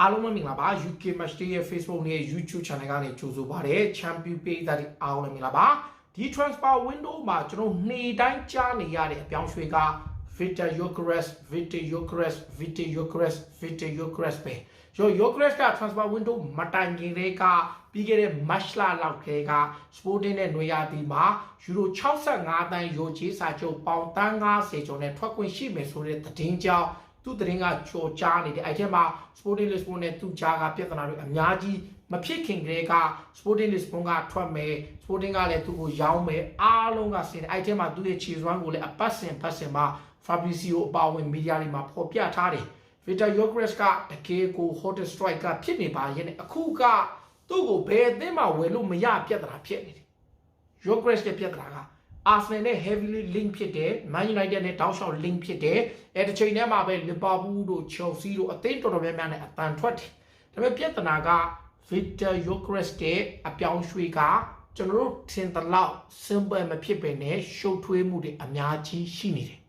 အားလုံးပဲမင်္ဂလာပါ UK Match Day ရဲ့ Facebook နဲ့ YouTube Channel ကနေကြိုဆိုပါရစေ Champion Page တွေအားလုံးလည်းမင်္ဂလာပါဒီ transfer window မှာကျွန်တော်နေ့တိုင်းကြားနေရတဲ့အပြောင်းရွှေ့က Victor Gyökeres Victor Gyökeres Victor Gyökeres Victor Gyökeres ပဲကျွန်တော် Gyökeres က transfer window မတိုင်ခင်လေးကပြီးခဲ့တဲ့ match လလောက်ထဲက Sporting နဲ့နွေရာသီမှာယူရို65တန်းရိုချေးစာချုပ်ပေါင်တန်း90ကျော်နဲ့ထွက်ခွင့်ရှိမယ်ဆိုတဲ့သတင်းကြောင့် သူ့တရင်ကကြော်ကြားနေတယ်အဲ့ထဲမှာ Sporting Lisbon နဲ့သူ့ကြားကပြဿနာတွေအများကြီးမဖြစ်ခင်ကလေးက Sporting Lisbon ကထွက်မယ် Sporting ကလည်းသူ့ကိုရောင်းမယ်အားလုံးကဆင်းတယ်အဲ့ထဲမှာသူ့ရဲ့ခြေစွမ်းကိုလည်းအပတ်စဉ်ပတ်စဉ်မှာ Fabrizio အပါဝင်မီဒီယာတွေမှာဖော်ပြထားတယ် Victor Gyökeres ကတကယ်ကို hot strike ကဖြစ်နေပါရဲ့နဲ့အခုကသူ့ကိုဘယ်အသင်းမှဝယ်လို့မရပြဿနာဖြစ်နေတယ် Gyökeres ရဲ့ပြဿနာက Arsenal နဲ့ heavily link ဖြစ်တယ် Man United နဲ့တောက်လျှောက် link ဖြစ်တယ်အဲတစ်ချိန်တည်းမှာပဲ Liverpool တို့ Chelsea တို့အသင်းတော်တော်များများနဲ့အတန်ထွက်တယ်ဒါပေမဲ့ပြဿနာက Victor Gyökeres ရဲ့အပြောင်းရွှေ့ကကျွန်တော်တို့ထင်သလောက် simple မဖြစ်ပဲနဲ့ရှုပ်ထွေးမှုတွေအများကြီးရှိနေတယ်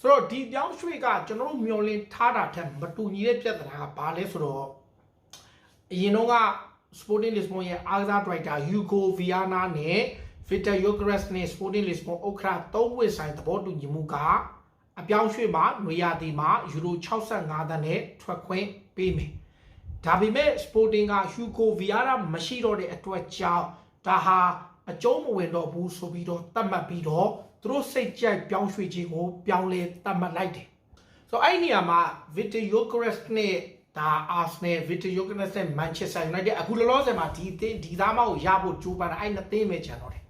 ဆိုတော့ဒီပြောင်းရွှေ့ကကျွန်တော်တို့မျှော်လင့်ထားတာထက်မတူညီတဲ့ပြဿနာကဘာလဲဆိုတော့အရင်တော့က Sporting Lisbon ရဲ့အားကစားဒရိုက်တာ Hugo Viana နဲ့ Victor Gyökeres နဲ့ Sporting Lisbon ဥက္ကဋ္ဌသုံးဝစ်ဆိုင်သဘောတူညီမှုကအပြောင်းရွှေ့မှာနွေရာသီမှာယူရို65သန်းနဲ့ထွက်ခွင့်ပေးမယ်။ဒါပေမဲ့ Sporting က Hugo Viana မရှိတော့တဲ့အတွက်ကြောင့်ဒါဟာအကျုံးမဝင်တော့ဘူးဆိုပြီးတော့သတ်မှတ်ပြီးတော့သူတို့စိတ်ကြိုက်ပြောင်းရွှေ့ခြင်းကိုပြောင်းလဲသတ်မှတ်လိုက်တယ်။ဆိုတော့အဲ့ဒီနေရာမှာ Victor Gyökeres နဲ့ဒါ Arsenal Victor Gyökeres နဲ့ Manchester United အခုလောလောဆယ်မှာဒီအသင်းဒီသားမကိုရဖို့ကြိုးပမ်းတာအဲ့နှစ်သင်းပဲကျန်တော့တယ်။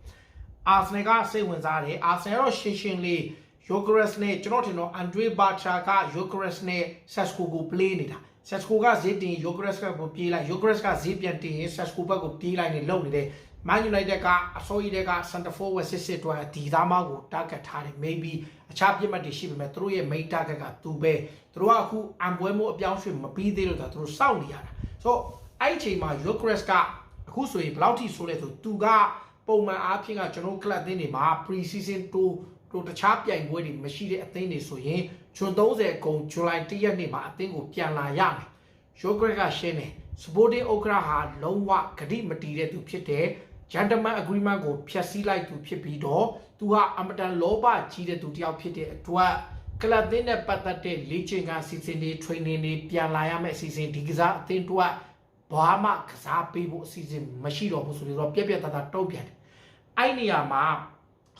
Arsenal ကစိတ်ဝင်စားတယ် Arsenal တော့ရှင်းရှင်းလေး Gyökeres နဲ့ကျွန်တော်ထင်တော့ Andre Bartra က Gyökeres နဲ့ Sesko ကို play နေတာ Sesko ကဈေးတင် Gyökeres ကကိုပြေးလိုက် Gyökeres ကဈေးပြန်တင်ရင် Sesko ဘက်ကိုပြေးလိုက်နေလုံနေတယ် Man United ကအစိုးရတဲ့က center forward စစ်စစ်တွဲဒီသားမကို target ထားတယ် maybe အခြားပြစ်မှတ်တွေရှိပေမဲ့သူတို့ရဲ့ main target ကသူပဲသူတို့ကအခုအံပွဲမှုအပြောင်းရွှေ့မပြီးသေးလို့ဆိုတော့သူတို့စောင့်နေရတာဆိုတော့အဲ့ဒီအချိန်မှာ Gyökeres ကအခုဆိုရင်ဘယ်လောက်ထိဆိုလဲဆိုသူက ပုံမှန်အားဖြင့်ကကျွန်တော် club အသင်းတွေမှာ pre season တိုးတို့တခြားပြိုင်ပွဲတွေမရှိတဲ့အသင်းတွေဆိုရင်ဂျွန်30အကုန်ဇူလိုင်1ရက်နေ့မှာအသင်းကိုပြန်လာရမယ်။ Gyökeres ကရှင်းတယ် Sporting Okra ဟာလုံးဝဂတိမတီးတဲ့သူဖြစ်တယ် gentleman agreement ကိုဖျက်ဆီးလိုက်သူဖြစ်ပြီးတော့သူဟာအမတန်လောဘကြီးတဲ့သူတစ်ယောက်ဖြစ်တဲ့အတွက်ကလပ်သင်းနဲ့ပတ်သက်တဲ့လေ့ကျင့်ခန်းစီစဉ်တွေ training တွေပြန်လာရမယ့်အစီအစဉ်ဒီကစားအသင်းတွက်ဘာမှကစားပေးဖို့အစီအစဉ်မရှိတော့ဘူးဆိုတော့ပြက်ပြက်သားသားတုံ့ပြန်တယ်။ အဲ့နေရာမှာ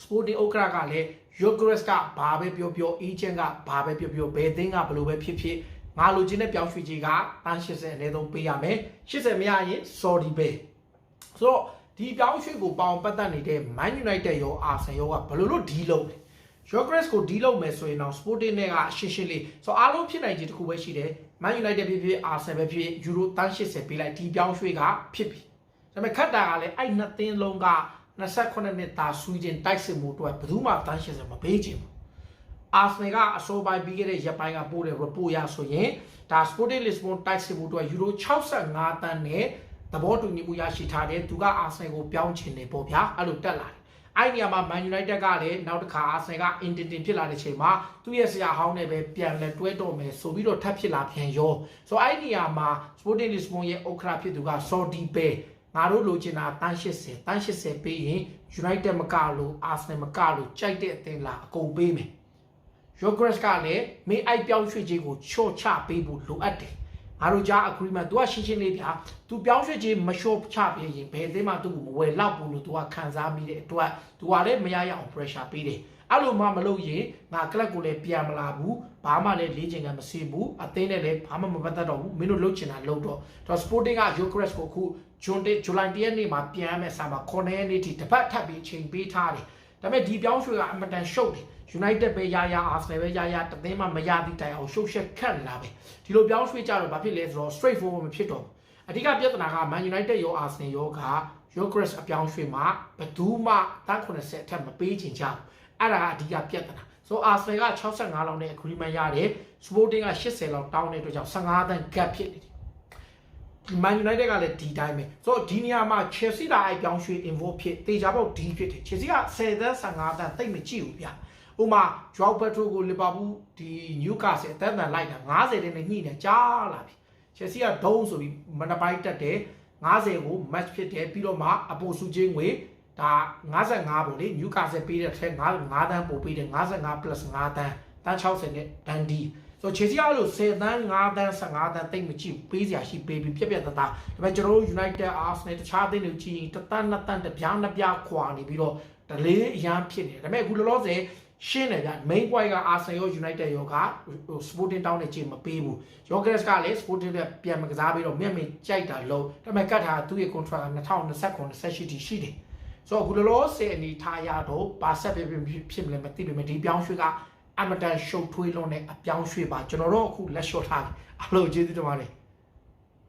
Sporting Okra ကလည်း Gyökeres ကဘာပဲပြောပြော agent ကဘာပဲပြောပြောဘယ်သင်းကဘယ်လိုပဲဖြစ်ဖြစ်ငါလိုချင်တဲ့ပြောင်းရွှေ့ကြီးကတန်း80အနည်းဆုံးပေးရမယ်80မရရင် sorry ပဲဆိုတော့ဒီပြောင်းရွှေ့ကိုပေါင်ပတ်သက်နေတဲ့ Man United ရော Arsenal ရောကဘယ်လိုလုပ်ဒီလုပ်လဲ Gyökeres ကိုဒီလုပ်မယ်ဆိုရင်တော့ Sporting နဲ့ကရှင်းရှင်းလေးဆိုအားလုံးဖြစ်နိုင်ခြင်းတစ်ခုပဲရှိတယ် Man United ဖြစ်ဖြစ် Arsenal ပဲဖြစ်ဖြစ် Euro 80ပေးလိုက်ဒီပြောင်းရွှေ့ကဖြစ်ပြီဒါပေမဲ့ခက်တာကလည်းအဲ့နှစ်သင်းလုံးက 28နှစ်သားဆွီဒင်တိုက်စစ်မှုအတွက်ဘယ်သူမှတန်း80မပေးချင်ဘူးအာဆနယ်ကအစောပိုင်းပြီးခဲ့တဲ့ရက်ပိုင်းကပို့တဲ့ report ရဆိုရင်ဒါ Sporting Lisbon တိုက်စစ်မှုအတွက်ယူရို65တန်းနဲ့သဘောတူညီမှုရရှိထားတယ်သူကအာဆနယ်ကိုပြောင်းချင်တယ်ပေါ့ဗျာအဲ့လိုတက်လာတယ်အဲ့ဒီနေရာမှာ Man United ကလည်းနောက်တစ်ခါ Arsenal က Inter ဖြစ်လာတဲ့ချိန်မှာသူ့ရဲ့ဆရာဟောင်းနဲ့ပဲပြန်လဲတွဲတော့မယ်ဆိုပြီးတော့ထပ်ဖြစ်လာပြန်ရောဆိုအဲ့ဒီနေရာမှာ Sporting Lisbon ရဲ့ဥက္ကဋ္ဌဖြစ်သူက Saudi Bay ငါတို့လိုချင်တာတန်း80တန်း80ပေးရင် United မကလို့ Arsenal မကလို့ကြိုက်တဲ့အသင်းလားအကုန်ပေးမယ် Gyökeres ကလည်းမင်းအိုက်ပြောင်းရွှေ့ခြင်းကိုချော့ချပေးဖို့လိုအပ်တယ်ငါတို့ကြား agreement သူကရှင်းရှင်းလေးဗျာသူပြောင်းရွှေ့ခြင်းမလျှော့ချပေးရင်ဘယ်သိမှသူ့ကိုမဝယ်လောက်ဘူးလို့သူကခံစားမိတဲ့အတွက်သူကလည်းမရရအောင် pressure ပေးတယ်အဲ့လိုမှမလုပ်ရင်ငါကလပ်ကိုလည်းပြန်မလာဘူးဘာမှလည်းလေ့ကျင့်ခန်းမစီဘူးအသင်းနဲ့လည်းဘာမှမပတ်သက်တော့ဘူးမင်းတို့လုပ်ချင်တာလုပ်တော့တော့ sporting က Gyökeres ကိုအခု ဂျွန်တေဇူလိုင်1ရက်နေ့မှာပြန်မယ်ဆာမှာ9ရက်နေ့ထိတစ်ပတ်ထပ်ပြီးချိန်ပေးထားတယ်ဒါပေမဲ့ဒီပြောင်းရွှေ့ကအမတန်ရှုပ်တယ် United ပဲရရ Arsenal ပဲရရတသင်းမှမရသည့်တိုင်အောင်ရှုပ်ရှက်ခတ်လာပဲဒီလိုပြောင်းရွှေ့ကြတော့ဘာဖြစ်လဲဆိုတော့ straight forward မဖြစ်တော့ဘူးအဓိကပြဿနာက Man United ရော Arsenal ရောက Gyökeres အပြောင်းရွှေ့မှာဘယ်သူမှတန်း80အထက်မပေးချင်ကြဘူးအဲ့ဒါကအဓိကပြဿနာဆို Arsenal က65လောက်နဲ့ agreement ရတယ် Sporting က80လောက်တောင်းတဲ့အတွက်ကြောင့်15တန်း gap ဖြစ်နေတယ် Man United ကလည်းဒီတိုင်းပဲဆိုတော့ဒီနေရာမှာ Chelsea ကအိုက်ပြောင်းရွှေ့ involve ဖြစ်တေချာပေါက်ဒီဖြစ်တယ် Chelsea က10တန်း15တန်းတိတ်မကြည့်ဘူးဗျာဥမာ Joao Pedro ကို Liverpool ဒီ Newcastle အသက်အံလိုက်တာ90တန်းနဲ့ညှိနေကြားလာပြီချက်စီကဒုံးဆိုပြီးမနပိုင်းတက်တယ်90ကို match ဖြစ်တယ်ပြီးတော့မှအပိုစုချင်းငွေဒါ55ပေါ့လေနျူကာဆယ်ပေးတဲ့ထက်9 9တန်းပို့ပေးတယ်55 plus 5တန်းတန်း60နဲ့ဒန်ဒီ ဆိုချေစီအဲ့လို10တန်း5တန်း15တန်းတိတ်မကြည့်ပေးစရာရှိပေးပြီးပြက်ပြက်တသားဒါပေမဲ့ကျွန်တော်တို့ United Arsenal တခြားအသင်းတွေကြည့်ရင်တတန်းနှစ်တန်းတစ်ပြားနှစ်ပြားခွာနေပြီးတော့ဒလေးအရန်ဖြစ်နေတယ်ဒါပေမဲ့အခုလောလောဆယ်ရှင်းတယ်ဗျ main point က Arsenal ရော United ရောက Sporting Town နဲ့ချိန်မပေးဘူး Yorkers ကလည်း Sporting နဲ့ပြန်မကစားပြီးတော့မြင့်မြင့်ကြိုက်တာလုံးဒါပေမဲ့ကတ်ထားသူ့ရဲ့ contract က2029 28ထိရှိတယ်ဆိုတော့အခုလောလောဆယ်အနေထားရတော့ပါဆက်ဖြစ်ဖြစ်မလဲမသိပေမဲ့ဒီပြောင်းရွှေ့က အမတန်ရှုပ်ထွေးလွန်းတဲ့အပြောင်းရွှေ့ပါကျွန်တော်တို့အခုလက်လျှော့ထားတယ်အားလုံးကျေးဇူးတင်ပါတယ်